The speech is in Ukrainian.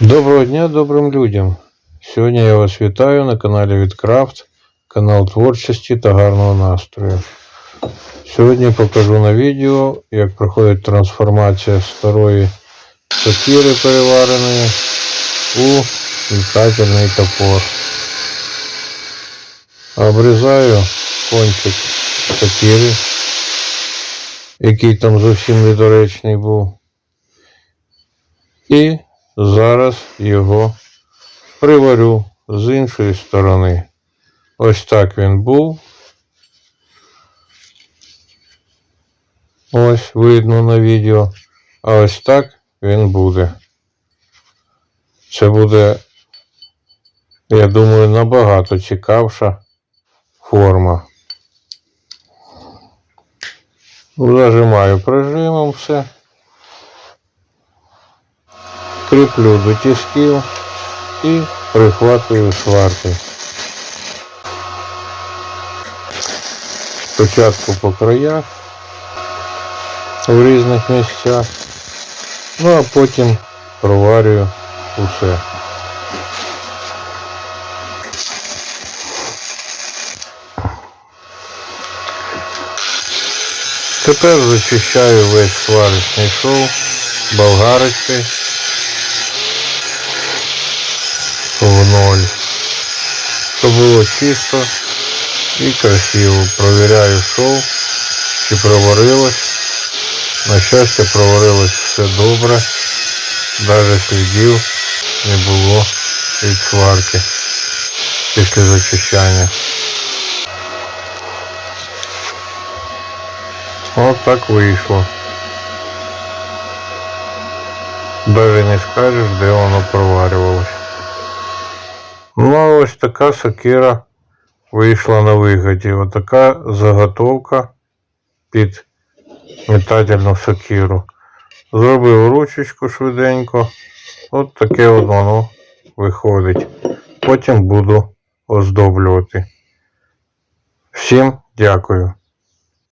Доброго дня добрим людям! Сьогодні я вас вітаю на каналі Відкрафт, канал творчості та гарного настрою. Сьогодні покажу на відео, як проходить трансформація старої сокири перевареної у метательний топор. Обрізаю кончик сокири, який там зовсім недоречний був. І зараз його приварю з іншої сторони. Ось так він був. Ось видно на відео. А ось так він буде. Це буде, я думаю, набагато цікавша форма. Зажимаю прижимом все. Кріплю до тисків і прихватую сварки. Спочатку по краях в різних місцях, ну а потім проварюю усе. Тепер зачищаю весь сварочний шов болгарочкою в ноль. Щоб було чисто і красиво. Провіряю шов, чи проварилось. На щастя, проварилось все добре. Навіть слідів не було від сварки після зачищання. От так вийшло. Даже не скажеш, де воно проварювалось. Ну, ось така сокира вийшла на виході. Отака заготовка під метательну сокиру. Зробив ручечку швиденько. От таке от воно виходить. Потім буду оздоблювати. Всім дякую.